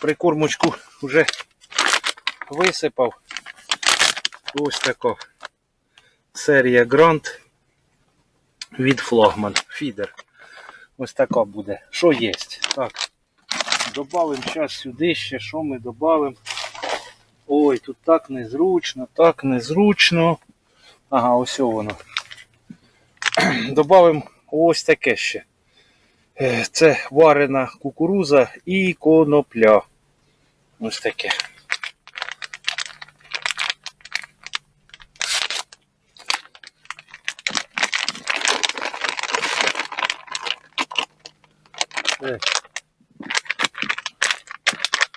Прикормочку вже висипав. Ось така серія Грант від флагман. Фідер. Ось така буде. Що є? Так. Добавимо зараз сюди ще, що ми додамо. Ой, тут так незручно, так незручно. Ага, ось воно. Добавимо ось таке ще. Е, Це варена кукуруза і конопля. Ось таке.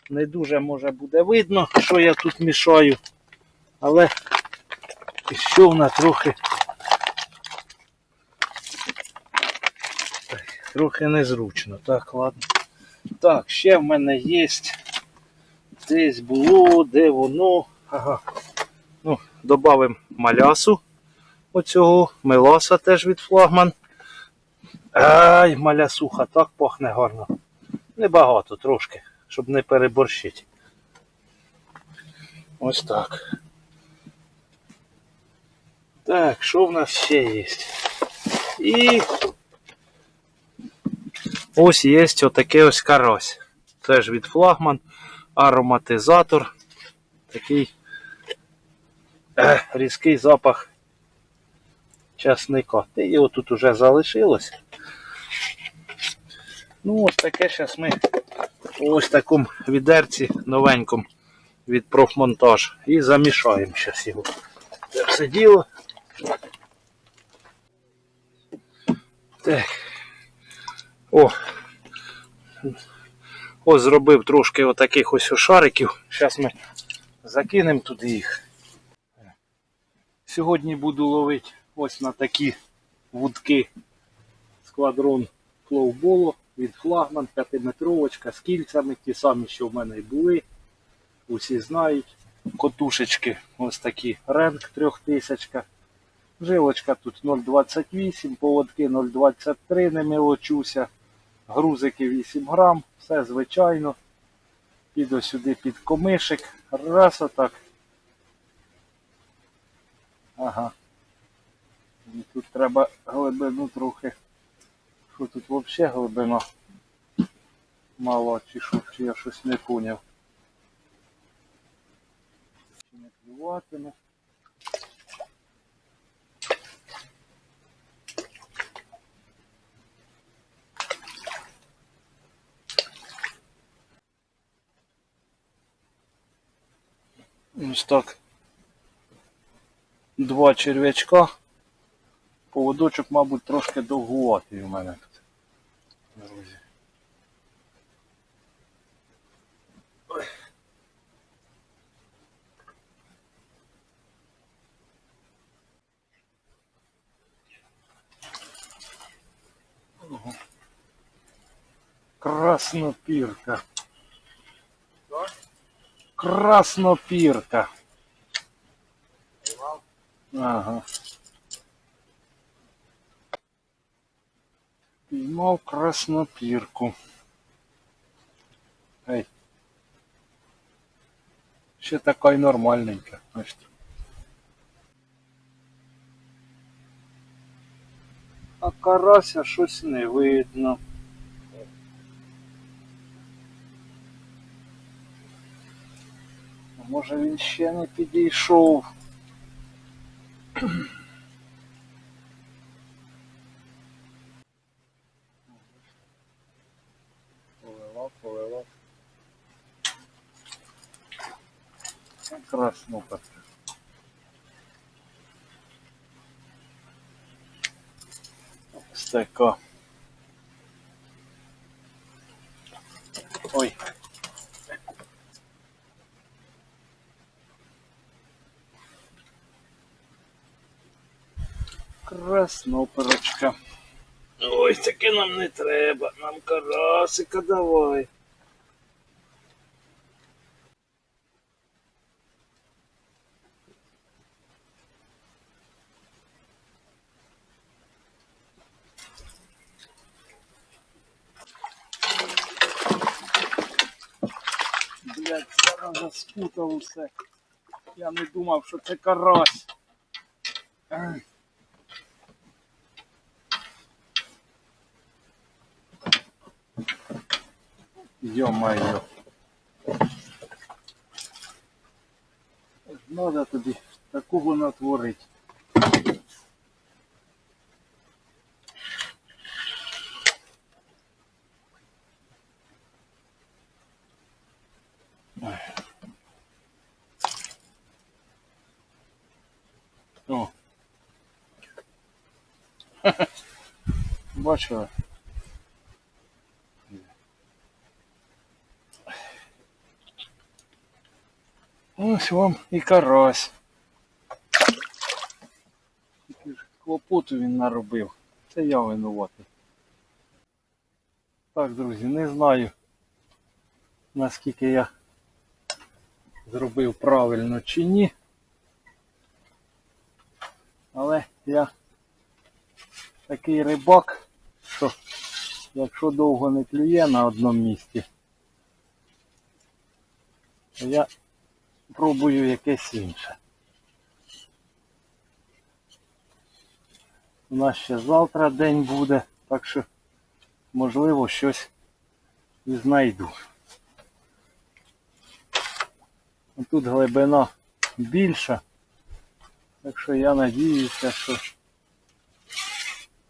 Не дуже може буде видно, що я тут мішаю, але що вона трохи трохи незручно. Так, ладно. Так, ще в мене є. Десь було, де воно. Ага. Ну, Добавимо малясу оцього, меласа теж від флагман. Ай, малясуха, так пахне гарно. Небагато трошки, щоб не переборщити. Ось так. Так, що в нас ще є? І ось є отакий ось карась. Теж від флагман, ароматизатор. Такий різкий запах часника. Та його тут уже залишилось. Ну, ось таке зараз ми ось такому відерці новенькому від профмонтаж. І замішаємо зараз його. Це все діло. Так. О. Ось зробив трошки отаких ось шариків. Зараз ми закинемо туди їх. Сьогодні буду ловити ось на такі вудки сквадрон флоуболу від флагман 5-метровочка з кільцями, ті самі, що в мене і були. Усі знають. Котушечки ось такі ренк 3000. Жилочка тут 0,28, поводки 0,23, не милочуся. Грузики 8 грам, все звичайно. Піду сюди під комишик. Раз отак. Ага. І тут треба глибину трохи. Що тут взагалі глибина? Мало чи що, чи я щось не поняв. Чи не клюватиме. Ось так. Два черв'ячка. Поводочок, мабуть, трошки довгуватий у мене тут. Друзі. Краснопірка. Краснопірка. Ага. Піймав краснопірку. Ей. Ще така й нормальненька. Бачите. А карася щось не видно. Може він ще не підійшов. Повела, повела. Краснопа. Ось така. Ой. Красноперочка. Ой, таке нам не треба. Нам карасика давай. Блять, зараз спутав усе. Я не думав, що це карась. Ай. Йо-моє. Надо тобі такого натворити. О. Бачила? Ось вам і карась. Клопоту він наробив. Це я винуватий. Так, друзі, не знаю, наскільки я зробив правильно чи ні. Але я такий рибак, що якщо довго не клює на одному місці, то я пробую якесь інше. У нас ще завтра день буде, так що можливо щось і знайду. Тут глибина більша, так що я надіюся, що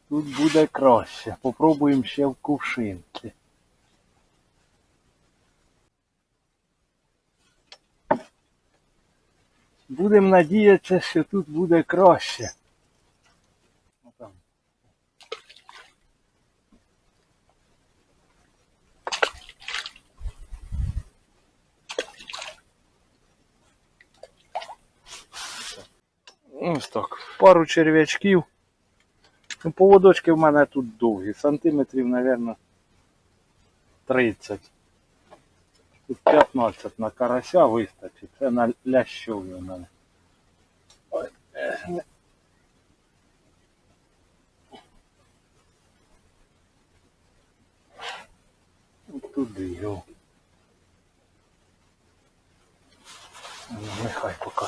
тут буде краще. Попробуємо ще в кувшинці. Будемо надіятися, що тут буде краще. Отам. Ось так. Пару черв'ячків. Ну, поводочки в мене тут довгі, сантиметрів, мабуть, 30. Тут 15 на карася вистачить. Це на лящові у мене. Ой, не- Туди його. Ну, Нехай поки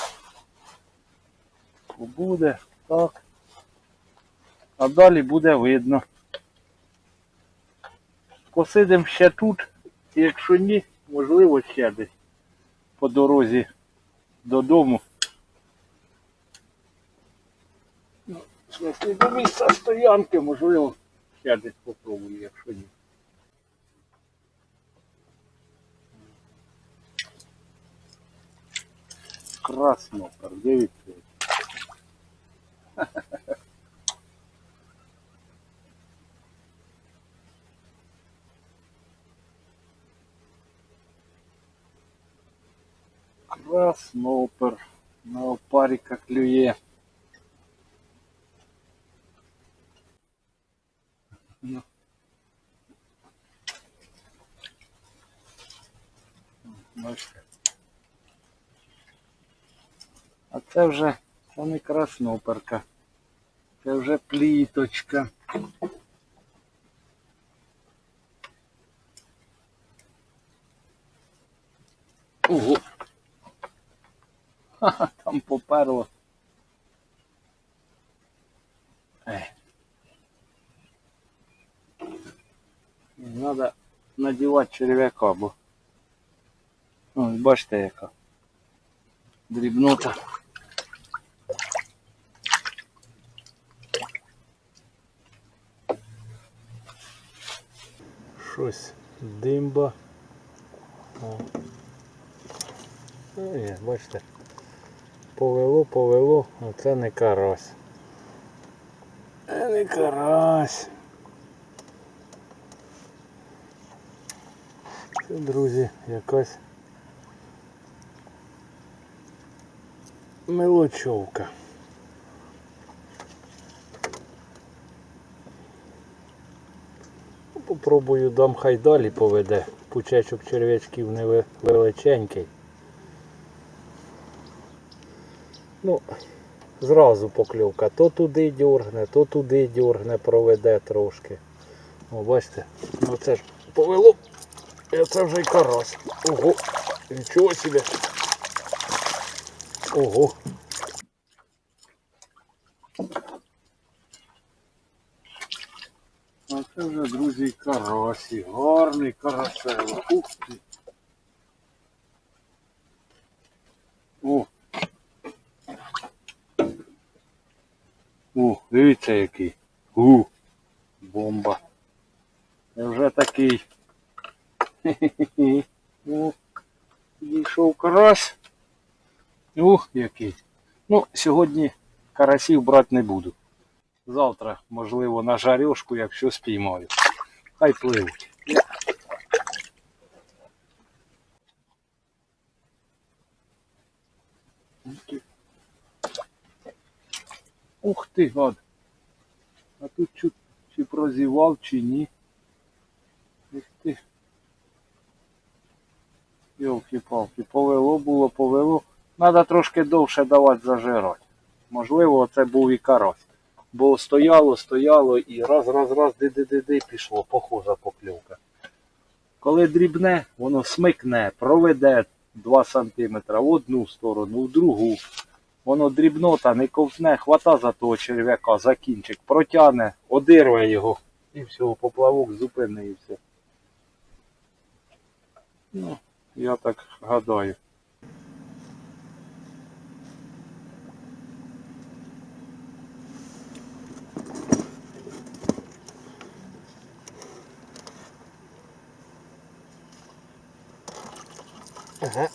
побуде. Так. А далі буде видно. Посидимо ще тут, якщо ні, можливо ще десь по дорозі додому. Ну, до місця стоянки, можливо, ще десь попробую, якщо ні. Красно, дивіться. Краснопер. На опаріка клює. Ну. Бачите. А це вже це не красноперка. Це вже пліточка. Ха-ха, там поперло. Надо надівати черв'яка, бо. Ось бачите яка. Дрібнота. Щось димба. О. Е, бачите. Повело, повело, а це не карась. Це не карась. Це, друзі, якась мелочовка. Ну, Попробую дам хай далі поведе. Пучечок черв'ячків невеличенький. Ну, зразу покльовка. То туди дьоргне, то туди дьоргне, проведе трошки. О, бачите, ну це ж повело. І це вже й карась. Ого. Нічого себе. Ого. А це вже, друзі, карасі. Гарний карасево. Ух ти. Дивіться який. У. Бомба. Це вже такий. Хе-хе-хе. О, підійшов карась. Ух, який. Ну, сьогодні карасів брати не буду. Завтра, можливо, на жарьошку, якщо спіймаю. Хай пливуть. Ух ти, гад. А тут чу, чи прозівав, чи ні. Ух ти. Йолки-палки, повело було, повело. Надо трошки довше давати зажирати. Можливо, це був і карась. Бо стояло, стояло і раз, раз, раз, ди-ди-ди-ди пішло, похожа покльовка. Коли дрібне, воно смикне, проведе 2 см в одну сторону, в другу. Воно дрібнота не ковтне, хвата за того черв'яка, за кінчик, протягне, одирве його і все, поплавок зупинився. Ну, я так гадаю. Ага.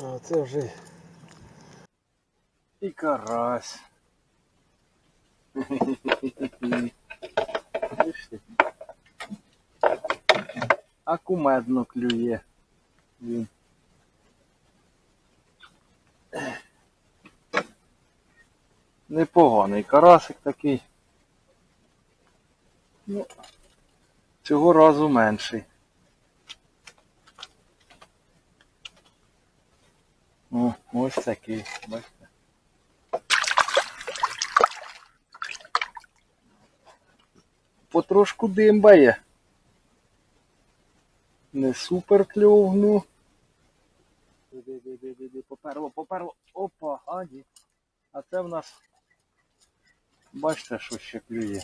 А це вже І карась. А кумедно клює. Він. Непоганий карасик такий. Ну, цього разу менший. О, ось такий, бачите. Потрошку димбає. Не супер кльовну. Поперло, поперло. Опа, а ні. А це в нас. Бачите, що ще клює.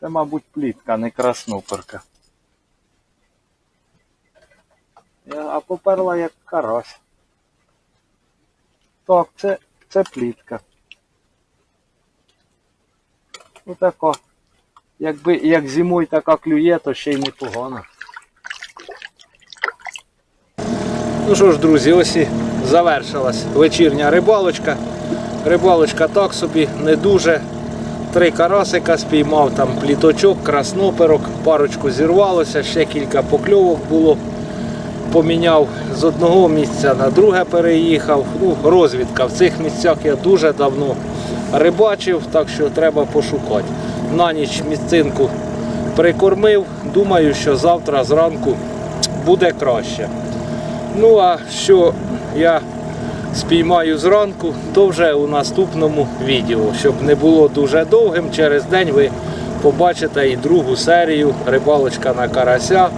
Це, мабуть, плітка, не краснуперка. Я- А поперла як карась. Так, це, це плітка. Отака. Якби як зимою така клює, то ще й непогано. Ну що ж, друзі, ось і завершилась вечірня рибалочка. Рибалочка так собі не дуже. Три карасика спіймав, там пліточок, красноперок, парочку зірвалося, ще кілька покльовок було. Поміняв з одного місця на друге переїхав. Ну, розвідка. В цих місцях я дуже давно рибачив, так що треба пошукати. На ніч місцинку прикормив. Думаю, що завтра зранку буде краще. Ну а що я спіймаю зранку, то вже у наступному відео. Щоб не було дуже довгим, через день ви побачите і другу серію рибалочка на карася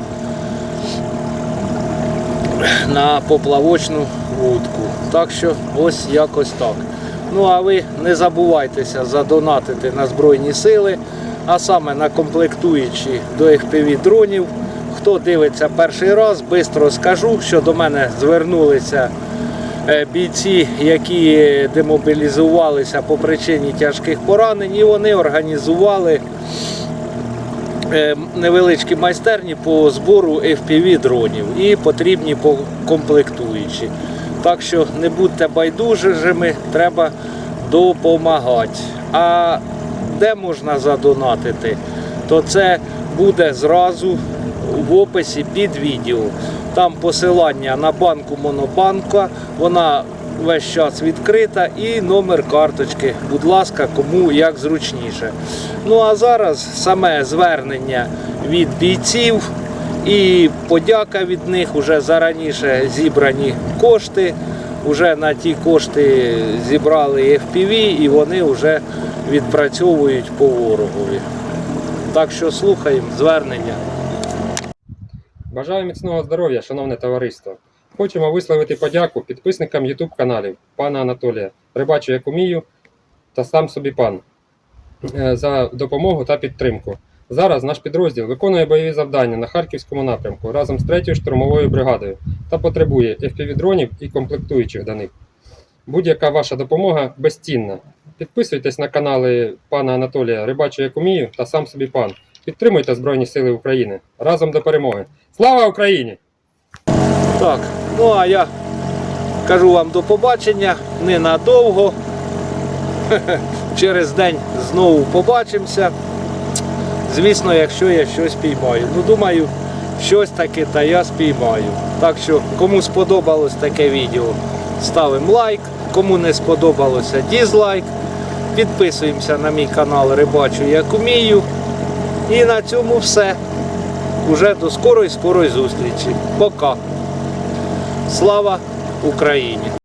на поплавочну вудку. Так що ось якось так. Ну а ви не забувайтеся задонатити на Збройні Сили, а саме на комплектуючі до FPV дронів. Хто дивиться перший раз, швидко скажу, що до мене звернулися е, бійці, які демобілізувалися по причині тяжких поранень, і вони організували невеличкі майстерні по збору FPV дронів і потрібні по комплектуючі. Так що не будьте байдужими, треба допомагати. А де можна задонатити, то це буде зразу в описі під відео. Там посилання на банку Монобанка, вона весь час відкрита і номер карточки. Будь ласка, кому як зручніше. Ну а зараз саме звернення від бійців і подяка від них уже зараніше зібрані кошти. Уже на ті кошти зібрали FPV і вони вже відпрацьовують по ворогові. Так що слухаємо звернення. Бажаю міцного здоров'я, шановне товариство. Хочемо висловити подяку підписникам YouTube каналів пана Анатолія, Рибачу як умію та сам собі пан е, за допомогу та підтримку. Зараз наш підрозділ виконує бойові завдання на Харківському напрямку разом з 3-ю штурмовою бригадою та потребує FPV-дронів і комплектуючих до них. Будь-яка ваша допомога безцінна. Підписуйтесь на канали пана Анатолія Рибачу як умію та сам собі пан. Підтримуйте Збройні Сили України разом до перемоги. Слава Україні! Так, ну а я кажу вам до побачення ненадовго. Через день знову побачимося. Звісно, якщо я щось піймаю. Ну, думаю, щось таке та я спіймаю. Так що, кому сподобалось таке відео, ставимо лайк. Кому не сподобалося, дізлайк. Підписуємося на мій канал Рибачу як умію. І на цьому все. Уже до скорої скорої зустрічі. Пока. Слава Україні!